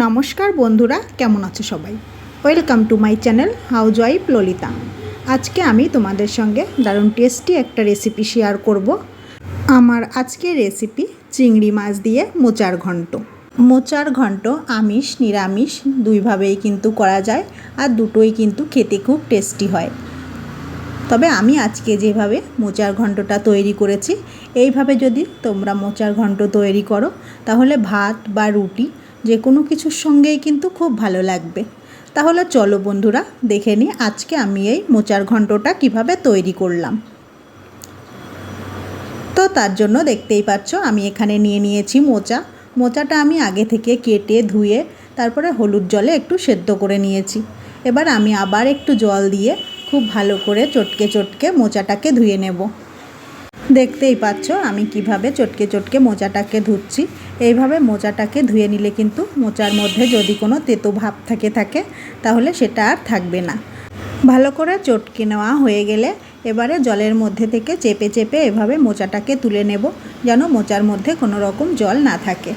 নমস্কার বন্ধুরা, কেমন আছো সবাই? Welcome to my channel housewife Lalita আজকে আমি তোমাদের সঙ্গে দারুণ টেস্টি একটা রেসিপি শেয়ার করব। আমার আজকের রেসিপি চিংড়ি মাছ দিয়ে মোচার ঘন্ট। মোচার ঘন্ট, আমিষ, নিরামিষ, দুইভাবেই কিন্তু করা যায় আর দুটোই কিন্তু খেতে খুব টেস্টি হয়। তবে আমি আজকে যেভাবে মোচার ঘন্টটা তৈরি করেছি, এইভাবে যদি তোমরা মোচার ঘন্ট তৈরি করো, তাহলে ভাত বা রুটি যে কোনো কিছুর সঙ্গেই কিন্তু খুব ভালো লাগবে। তাহলে চলো বন্ধুরা, দেখে নিই আজকে আমি এই মোচার ঘন্টটা কীভাবে তৈরি করলাম। তো তার জন্য দেখতেই পাচ্ছ, আমি এখানে নিয়ে নিয়েছি মোচা। মোচাটা আমি আগে থেকে কেটে ধুয়ে, তারপরে হলুদ জলে একটু সেদ্ধ করে নিয়েছি। এবার আমি আবার একটু জল দিয়ে খুব ভালো করে চটকে চটকে মোচাটাকে ধুয়ে নেব। দেখতেই পাচ্ছ আমি কীভাবে চটকে চটকে মোচাটাকে ধুচ্ছি। এইভাবে মোচাটাকে ধুয়ে নিলে কিন্তু মোচার মধ্যে যদি কোনো তেতো ভাব থাকে থাকে, তাহলে সেটা আর থাকবে না। ভালো করে চটকে নেওয়া হয়ে গেলে এবারে জলের মধ্যে থেকে চেপে চেপে এভাবে মোচাটাকে তুলে নেব, যেন মোচার মধ্যে কোনো রকম জল না থাকে।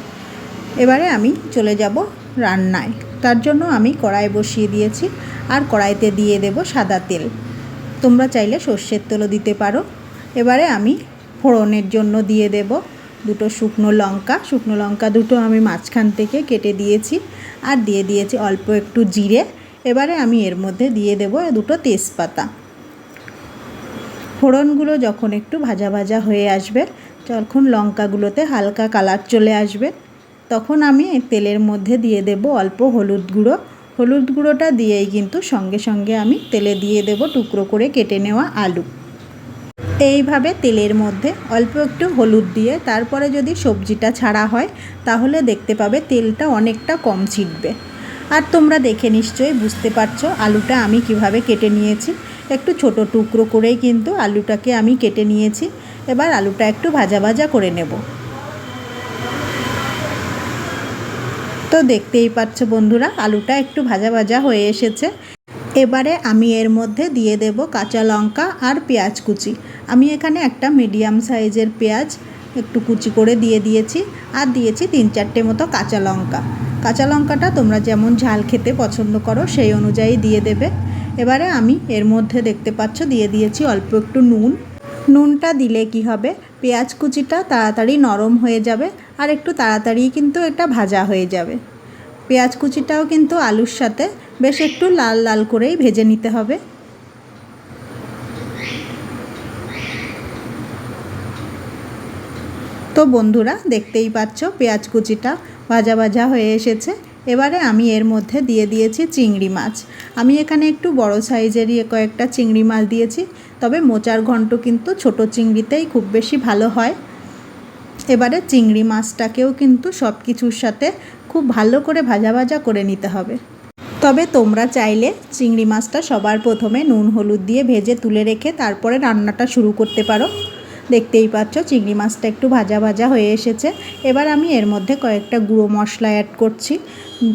এবারে আমি চলে যাব রান্নায়। তার জন্য আমি কড়াই বসিয়ে দিয়েছি, আর কড়াইতে দিয়ে দেব সাদা তেল। তোমরা চাইলে সর্ষের তেলও দিতে পারো। এবারে আমি ফোড়নের জন্য দিয়ে দেব দুটো শুকনো লঙ্কা শুকনো লঙ্কা দুটো আমি মাঝখান থেকে কেটে দিয়েছি আর দিয়ে দিয়েছি অল্প একটু জিরে। এবারে আমি এর মধ্যে দিয়ে দেব দুটো তেজপাতা। ফোড়নগুলো যখন একটু ভাজা ভাজা হয়ে আসবে, যখন লঙ্কাগুলোতে হালকা কালার চলে আসবে, তখন আমি তেলের মধ্যে দিয়ে দেব অল্প হলুদ গুঁড়ো। হলুদ গুঁড়োটা দিয়েই কিন্তু সঙ্গে সঙ্গে আমি তেলে দিয়ে দেব টুকরো করে কেটে নেওয়া আলু। এইভাবে তেলের মধ্যে অল্প একটু হলুদ দিয়ে তারপরে যদি সবজিটা ছাড়া হয়, তাহলে দেখতে পাবে তেলটা অনেকটা কম ছিটবে। আর তোমরা দেখে নিশ্চয়ই বুঝতে পারছ আলুটা আমি কীভাবে কেটে নিয়েছি। একটু ছোট টুকরো করেই কিন্তু আলুটাকে আমি কেটে নিয়েছি। এবার আলুটা একটু ভাজা ভাজা করে নেব। তো দেখতেই পাচ্ছ বন্ধুরা, আলুটা একটু ভাজা ভাজা হয়ে এসেছে। এবারে আমি এর মধ্যে দিয়ে দেব কাঁচা লঙ্কা আর পেঁয়াজ কুচি। আমি এখানে একটা মিডিয়াম সাইজের পেঁয়াজ একটু কুচি করে দিয়ে দিয়েছি আর দিয়েছি তিন চারটে মতো কাঁচা লঙ্কা। কাঁচা লঙ্কাটা তোমরা যেমন ঝাল খেতে পছন্দ করো সেই অনুযায়ী দিয়ে দেবে। এবারে আমি এর মধ্যে দেখতে পাচ্ছ দিয়ে দিয়েছি অল্প একটু নুন। নুনটা দিলে কি হবে? পেঁয়াজ কুচিটা তাড়াতাড়ি নরম হয়ে যাবে আর একটু তাড়াতাড়ি কিন্তু এটা ভাজা হয়ে যাবে। পেঁয়াজ কুচিটাও কিন্তু আলুর সাথে বেশ একটু লাল লাল করেই ভেজে নিতে হবে। তো বন্ধুরা, দেখতেই পাচ্ছ পেঁয়াজ কুচিটা ভাজা ভাজা হয়ে এসেছে। এবারে আমি এর মধ্যে দিয়ে দিয়েছি চিংড়ি মাছ। আমি এখানে একটু বড় সাইজেরই কয়েকটা চিংড়ি মাছ দিয়েছি, তবে মোচার ঘন্ট কিন্তু ছোট চিংড়িতেই খুব বেশি ভালো হয়। এবারে চিংড়ি মাছটাকেও কিন্তু সব কিছুর সাথে খুব ভালো করে ভাজা ভাজা করে নিতে হবে। তবে তোমরা চাইলে চিংড়ি মাছটা সবার প্রথমে নুন, হলুদ দিয়ে ভেজে তুলে রেখে তারপরে রান্নাটা শুরু করতে পারো। দেখতেই পাচ্ছ চিংড়ি মাছটা একটু ভাজা ভাজা হয়ে এসেছে। এবার আমি এর মধ্যে কয়েকটা গুঁড়ো মশলা অ্যাড করছি।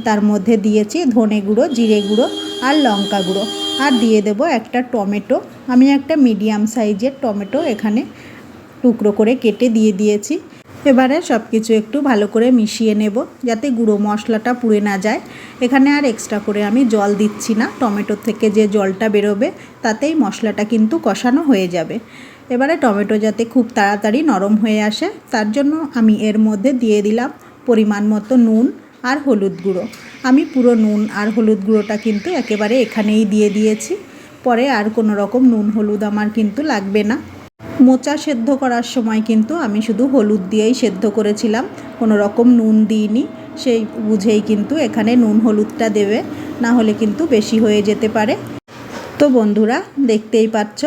তার মধ্যে দিয়েছি ধনে গুঁড়ো, জিরে গুঁড়ো আর লঙ্কা গুঁড়ো। আর দিয়ে দেব একটা টমেটো। আমি একটা মিডিয়াম সাইজের টমেটো এখানে টুকরো করে কেটে দিয়ে দিয়েছি। এবারে সব কিছু একটু ভালো করে মিশিয়ে নেব যাতে গুঁড়ো মশলাটা পুড়ে না যায়। এখানে আর এক্সট্রা করে আমি জল দিচ্ছি না। টমেটো থেকে যে জলটা বেরোবে, তাতেই মশলাটা কিন্তু কষানো হয়ে যাবে। এবারে টমেটো যাতে খুব তাড়াতাড়ি নরম হয়ে আসে, তার জন্য আমি এর মধ্যে দিয়ে দিলাম পরিমাণ মতো নুন আর হলুদ গুঁড়ো। আমি পুরো নুন আর হলুদ গুঁড়োটা কিন্তু একেবারে এখানেই দিয়ে দিয়েছি। পরে আর কোনো রকম নুন হলুদ আমার কিন্তু লাগবে না। মোচা সেদ্ধ করার সময় কিন্তু আমি শুধু হলুদ দিয়েই সেদ্ধ করেছিলাম। কোনো রকম নুন দিইনি। সেই বুঝেই কিন্তু এখানে নুন হলুদটা দেবে। না হলে কিন্তু বেশি হয়ে যেতে পারে। তো বন্ধুরা, দেখতেই পাচ্ছ,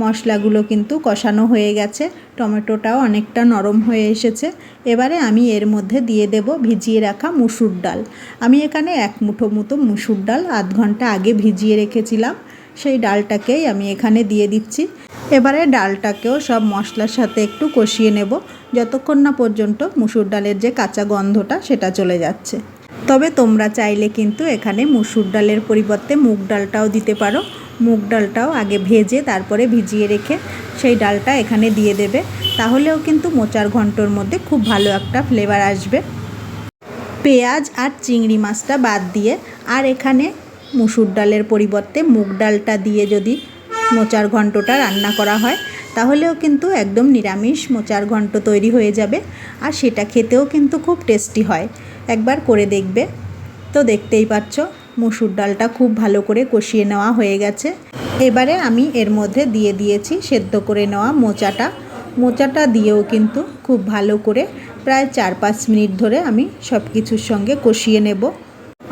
মশলাগুলো কিন্তু কষানো হয়ে গেছে। টমেটোটাও অনেকটা নরম হয়ে এসেছে। এবারে আমি এর মধ্যে দিয়ে দেব ভিজিয়ে রাখা মুসুর ডাল। আমি এখানে এক মুঠো মতো মুসুর ডাল আধ ঘণ্টা আগে ভিজিয়ে রেখেছিলাম। সেই ডালটাকেই আমি এখানে দিয়ে দিচ্ছি। এবারে ডালটাকেও সব মশলার সাথে একটু কষিয়ে নেব, যতক্ষণ না পর্যন্ত মুসুর ডালের যে কাঁচা গন্ধটা সেটা চলে যাচ্ছে। তবে তোমরা চাইলে কিন্তু এখানে মুসুর ডালের পরিবর্তে মুগ ডালটাও দিতে পারো। মুগ ডালটাও আগে ভেজে তারপরে ভিজিয়ে রেখে সেই ডালটা এখানে দিয়ে দেবে। তাহলেও কিন্তু মোচার ঘন্টর মধ্যে খুব ভালো একটা ফ্লেভার আসবে। পেঁয়াজ আর চিংড়ি মাছটা বাদ দিয়ে আর এখানে মুসুর ডালের পরিবর্তে মুগ ডালটা দিয়ে যদি মোচার ঘন্টটা রান্না করা হয়, তাহলেও কিন্তু একদম নিরামিষ মোচার ঘন্ট তৈরি হয়ে যাবে আর সেটা খেতেও কিন্তু খুব টেস্টি হয়। একবার করে দেখবে। তো দেখতেই পাচ্ছ, মুসুর ডালটা খুব ভালো করে কষিয়ে নেওয়া হয়ে গেছে। এবারে আমি এর মধ্যে দিয়ে দিয়েছি সেদ্ধ করে নেওয়া মোচাটা। মোচাটা দিয়েও কিন্তু খুব ভালো করে প্রায় চার পাঁচ মিনিট ধরে আমি সব কিছুর সঙ্গে কষিয়ে নেব।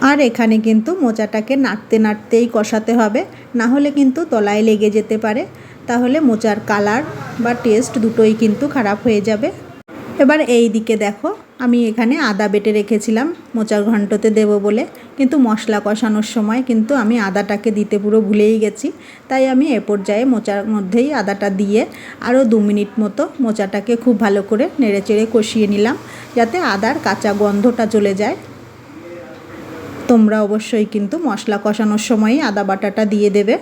আর এখানে কিন্তু মোচাটাকে নাড়তে নাড়তেই কষাতে হবে। না হলে কিন্তু তলায় লেগে যেতে পারে। তাহলে মোচার কালার বা টেস্ট দুটোই কিন্তু খারাপ হয়ে যাবে। এবার এই দিকে দেখো, আমি এখানে আদা বেটে রেখেছিলাম মোচার ঘন্টতে দেব বলে। কিন্তু মশলা কষানোর সময় কিন্তু আমি আদাটাকে দিতে পুরো ভুলেই গেছি। তাই আমি এ পর্যায়ে মোচার মধ্যেই আদাটা দিয়ে আরও দু মিনিট মতো মোচাটাকে খুব ভালো করে নেড়েচেড়ে কষিয়ে নিলাম। যাতে আদার কাঁচা গন্ধটা চলে যায়। তোমরা অবশ্যই কিন্তু মশলা কষানোর সময়ই আদা বাটাটা দিয়ে দেবে।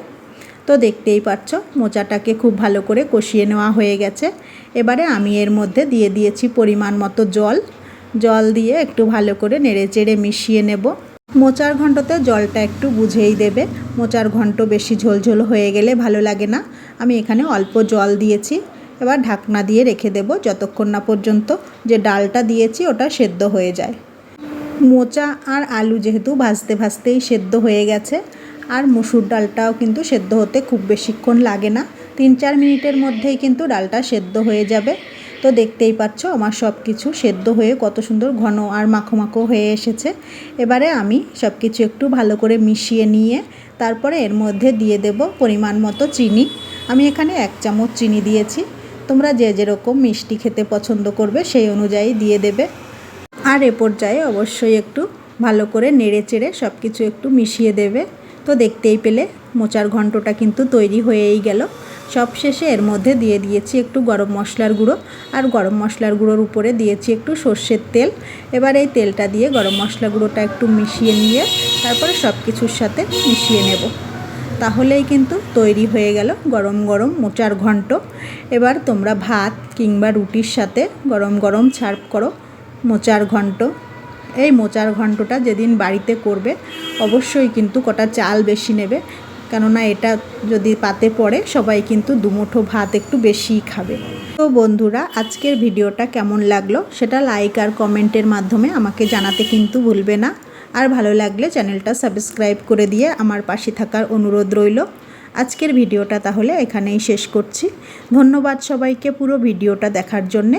তো দেখতেই পাচ্ছ, মোচাটাকে খুব ভালো করে কষিয়ে নেওয়া হয়ে গেছে। এবারে আমি এর মধ্যে দিয়ে দিয়েছি পরিমাণ মতো জল। জল দিয়ে একটু ভালো করে নেড়ে চেড়ে মিশিয়ে নেব। মোচার ঘন্টতে জলটা একটু বুঝেই দেবে। মোচার ঘন্ট বেশি ঝোলঝোল হয়ে গেলে ভালো লাগে না। আমি এখানে অল্প জল দিয়েছি। এবার ঢাকনা দিয়ে রেখে দেব যতক্ষণ না পর্যন্ত যে ডালটা দিয়েছি ওটা সেদ্ধ হয়ে যায়। মোচা আর আলু যেহেতু ভাজতে ভাজতেই সেদ্ধ হয়ে গেছে, আর মুসুর ডালটাও কিন্তু সেদ্ধ হতে খুব বেশিক্ষণ লাগে না। তিন চার মিনিটের মধ্যেই কিন্তু ডালটা সেদ্ধ হয়ে যাবে। তো দেখতেই পাচ্ছ আমার সব কিছু সেদ্ধ হয়ে কত সুন্দর ঘন আর মাখো মাখো হয়ে এসেছে। এবারে আমি সব কিছু একটু ভালো করে মিশিয়ে নিয়ে তারপরে এর মধ্যে দিয়ে দেব পরিমাণ মতো চিনি। আমি এখানে এক চামচ চিনি দিয়েছি। তোমরা যে যেরকম মিষ্টি খেতে পছন্দ করবে সেই অনুযায়ী দিয়ে দেবে। আর এ পর্যায়ে অবশ্যই একটু ভালো করে নেড়ে চেড়ে সব কিছু একটু মিশিয়ে দেবে। তো দেখতেই পেলে মোচার ঘন্টটা কিন্তু তৈরি হয়েই গেল। সব শেষে এর মধ্যে দিয়ে দিয়েছি একটু গরম মশলার গুঁড়ো আর গরম মশলার গুঁড়োর উপরে দিয়েছি একটু সর্ষের তেল। এবার এই তেলটা দিয়ে গরম মশলা গুঁড়োটা একটু মিশিয়ে নিয়ে তারপরে সব কিছুর সাথে মিশিয়ে নেব। তাহলেই কিন্তু তৈরি হয়ে গেল গরম গরম মোচার ঘন্ট। এবার তোমরা ভাত কিংবা রুটির সাথে গরম গরম ছার্ভ করো। মোচার ঘন্ট। এই মোচার ঘন্টটা যেদিন বাড়িতে করবে, অবশ্যই কিন্তু কটা চাল বেশি নেবে। কেননা এটা যদি পাতে পড়ে, সবাই কিন্তু দুমুঠো ভাত একটু বেশিই খাবে। তো বন্ধুরা, আজকের ভিডিওটা কেমন লাগল সেটা লাইক আর কমেন্টের মাধ্যমে আমাকে জানাতে কিন্তু ভুলবে না। আর ভালো লাগলে চ্যানেলটা সাবস্ক্রাইব করে দিয়ে আমার পাশে থাকার অনুরোধ রইল। আজকের ভিডিওটা তাহলে এখানেই শেষ করছি। ধন্যবাদ সবাইকে পুরো ভিডিওটা দেখার জন্যে।